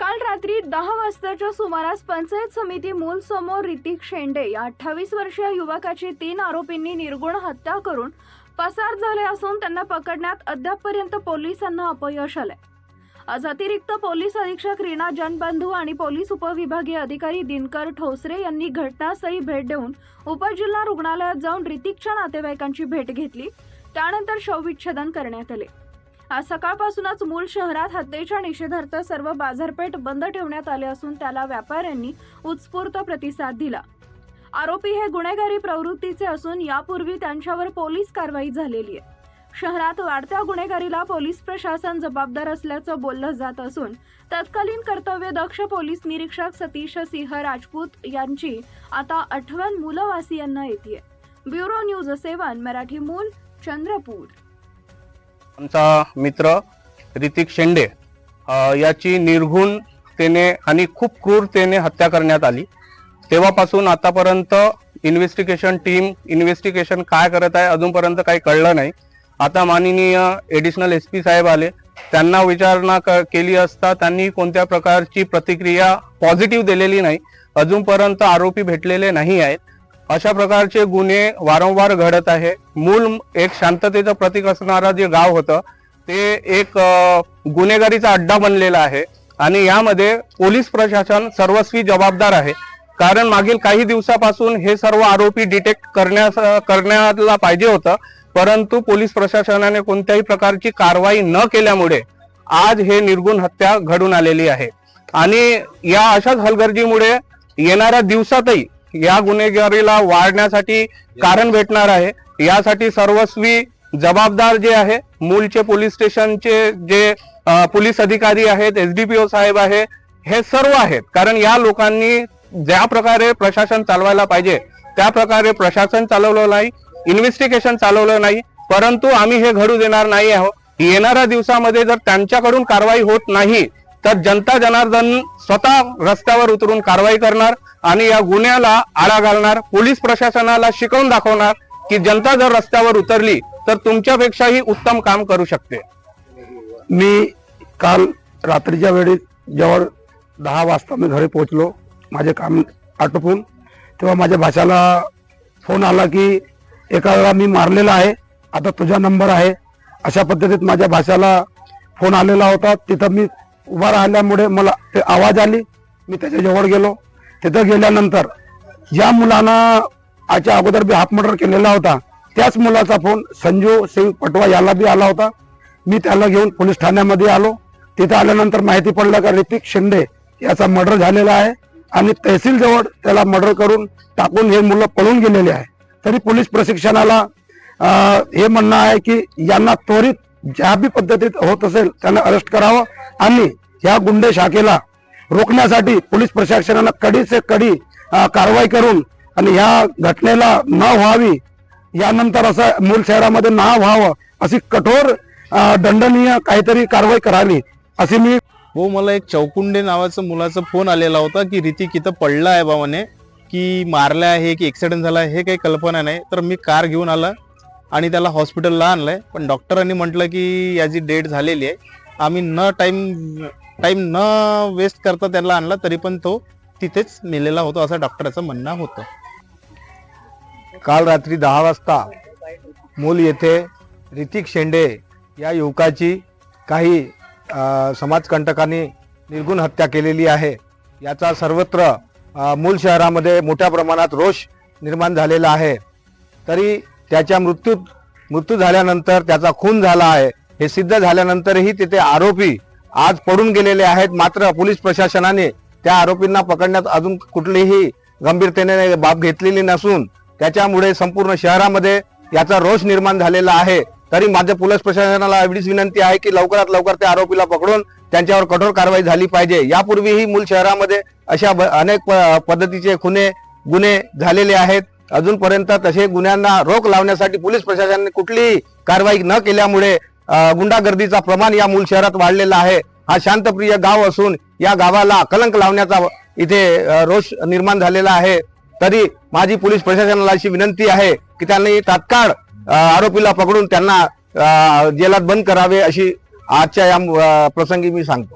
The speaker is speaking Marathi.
काल रात्री दहा वाजताच्या सुमारास पंचायत समिती मूल समोर रितिक शेंडे या अठ्ठावीस वर्षीय युवकाची तीन आरोपींनी निर्गुण हत्या करून पसार झाले असून त्यांना पकडण्यात अद्यापपर्यंत पोलिसांना अपयश आलंय. आज अतिरिक्त पोलीस अधीक्षक रीना जनबंधू आणि पोलीस उपविभागीय अधिकारी दिनकर ठोसरे यांनी घटनास्थळी भेट देऊन उपजिल्हा रुग्णालयात जाऊन रितिकच्या नातेवाईकांची भेट घेतली. त्यानंतर शवविच्छेदन करण्यात आले. आज सकाळपासूनच मूळ शहरात हत्येच्या निषेधार्थ सर्व बाजारपेठ बंद ठेवण्यात आले असून त्याला व्यापाऱ्यांनी उत्स्फूर्त प्रतिसाद दिला. आरोपी हे गुन्हेगारी प्रवृत्तीचे असून यापूर्वी त्यांच्यावर पोलीस कारवाई झालेली आहे. शहरात वाढत्या गुन्हेगारीला पोलीस प्रशासन जबाबदार असल्याचं बोललं जात असून तत्कालीन कर्तव्य दक्ष पोलीस निरीक्षक सतीश सिंह राजपूत यांची आता आठवण मुलवासियांना येते ब्युरो न्यूज सेवन मराठी मूल चंद्रपूर. आमचा मित्र ऋतिक शेंडे याची निर्घुणतेने आणि खूप क्रूरतेने हत्या करण्यात आली. तेव्हापासून आतापर्यंत इन्व्हेस्टिगेशन टीम इन्व्हेस्टिगेशन काय करत आहे अजूनपर्यंत काही कळलं नाही. आता माननीय एडिशनल एस पी साहेब आले. त्यांना विचारणा क- केली असता त्यांनी कोणत्या प्रकारची प्रतिक्रिया पॉझिटिव्ह दिलेली नाही. अजूनपर्यंत आरोपी भेटलेले नाही आहेत. अशा प्रकारचे गुन्हे वारंवार घडत आहे. मूल एक शांततेचं प्रतीक असणारं जे गाव होतं ते एक गुन्हेगारीचा अड्डा बनलेला आहे. आणि यामध्ये पोलीस प्रशासन सर्वस्वी जबाबदार आहे. कारण मागील काही दिवसापासून हे सर्व आरोपी डिटेक्ट करण्यास करण्याला पाहिजे होतं. परंतु पोलीस प्रशासनाने कोणत्याही प्रकारची कारवाई न केल्यामुळे आज हे निर्गुण हत्या घडून आलेली आहे. आणि या अशाच हलगर्जीमुळे येणाऱ्या दिवसातही या गुन्हेगारीला वाढण्यासाठी कारण भेटणार आहे. यासाठी सर्वस्वी जबाबदार जे आहे मूलचे पोलीस स्टेशनचे जे पोलीस अधिकारी आहेत एसडीपीओ साहेब आहे हे सर्व आहेत. कारण या लोकांनी ज्या प्रकारे प्रशासन चालवायला पाहिजे त्या प्रकारे प्रशासन चालवलं नाही इन्व्हेस्टिगेशन चालवलं नाही. परंतु आम्ही हे घडू देणार नाही आहोत. येणाऱ्या दिवसामध्ये जर त्यांच्याकडून कारवाई होत नाही तर जनता जनार्दन स्वतः रस्त्यावर उतरून कारवाई करणार आणि या गुन्ह्याला आळा घालणार पोलीस प्रशासनाला शिकवून दाखवणार की जनता जर रस्त्यावर उतरली तर तुमच्यापेक्षाही उत्तम काम करू शकते. मी काल रात्रीच्या वेळी जेव्हा दहा वाजता मी घरी पोहोचलो माझे काम आटोपून तेव्हा माझ्या भाषाला फोन आला की एकाला मी मारलेला आहे आता तुझा नंबर आहे. अशा पद्धतीत माझ्या भाषाला फोन आलेला होता तिथं मी उभा राहिल्यामुळे मला ते आवाज आली. मी त्याच्याजवळ गेलो. तिथं गेल्यानंतर ज्या मुलानं आजच्या अगोदर बी हाफ मर्डर केलेला होता त्याच मुलाचा फोन संजू सिंग पटवा याला बी आला होता. मी त्याला घेऊन पोलीस ठाण्यामध्ये आलो. तिथे आल्यानंतर माहिती पडलं का ऋतिक शिंदे याचा मर्डर झालेला आहे आणि तहसील जवळ त्याला मर्डर करून टाकून हे मुलं पळून गेलेले आहे. तरी पोलीस प्रशिक्षणाला हे म्हणणं आहे की यांना त्वरित ज्या बी पद्धतीत होत असेल त्यांना अरेस्ट करावं आणि ह्या गुंडे शाखेला रोखण्यासाठी पोलीस प्रशासनानं कडी से कडी कारवाई करून आणि ह्या घटनेला न व्हावी यानंतर असं मूल शहरामध्ये ना व्हावं अशी कठोर दंडनीय काहीतरी कारवाई करावी अशी मी हो मला एक चौकुंडे नावाचं मुलाचा फोन आलेला होता की रितिक इथं पडला आहे बाबाने की मारला आहे की ॲक्सिडेंट झाला आहे हे काही कल्पना नाही. तर मी कार घेऊन आला आणि त्याला हॉस्पिटलला आणलं आहे पण डॉक्टरांनी म्हटलं की याची डेट झालेली आहे. आम्ही न टाईम टाईम न वेस्ट करता त्याला आणला तरी पण तो तिथेच नेलेला होता असं डॉक्टरचं म्हणणं होतं. काल रात्री दहा वाजता मूल येथे ऋतिक शेंडे या युवकाची काही समाजकंटकांनी निर्गुण हत्या केलेली आहे. याचा सर्वत्र मूल शहरामध्ये मोठ्या प्रमाणात रोष निर्माण झालेला आहे. तरी त्याच्या मृत्यू मृत्यू झाल्यानंतर त्याचा खून झाला आहे. हे सिद्ध झाल्यानंतरही तिथे आरोपी आज पडून गेलेले आहेत. मात्र पोलीस प्रशासनाने त्या आरोपींना पकडण्यात अजून कुठलीही गंभीरतेने बाब घेतलेली नसून त्याच्यामुळे संपूर्ण शहरामध्ये याचा रोष निर्माण झालेला आहे. तरी माझ्या पोलीस प्रशासनाला एवढीच विनंती आहे की लवकरात लवकर त्या आरोपीला पकडून त्यांच्यावर कठोर कारवाई झाली पाहिजे. यापूर्वीही मूल शहरामध्ये अशा अनेक पद्धतीचे खुने गुन्हे झालेले आहेत. अजूनपर्यंत तसे गुन्ह्यांना रोख लावण्यासाठी पोलीस प्रशासनाने कुठलीही कारवाई न केल्यामुळे गुंडागर्दीचा प्रमाण या मूल शहरात वाढलेला आहे. हा शांतप्रिय गाव असून या गावाला कलंक लावण्याचा इथे रोष निर्माण झालेला आहे. तरी माझी पोलीस प्रशासनाला अशी विनंती आहे की त्यांनी तात्काळ आरोपीला पकडून त्यांना जेलात बंद करावे अशी आजच्या या प्रसंगी मी सांगतो.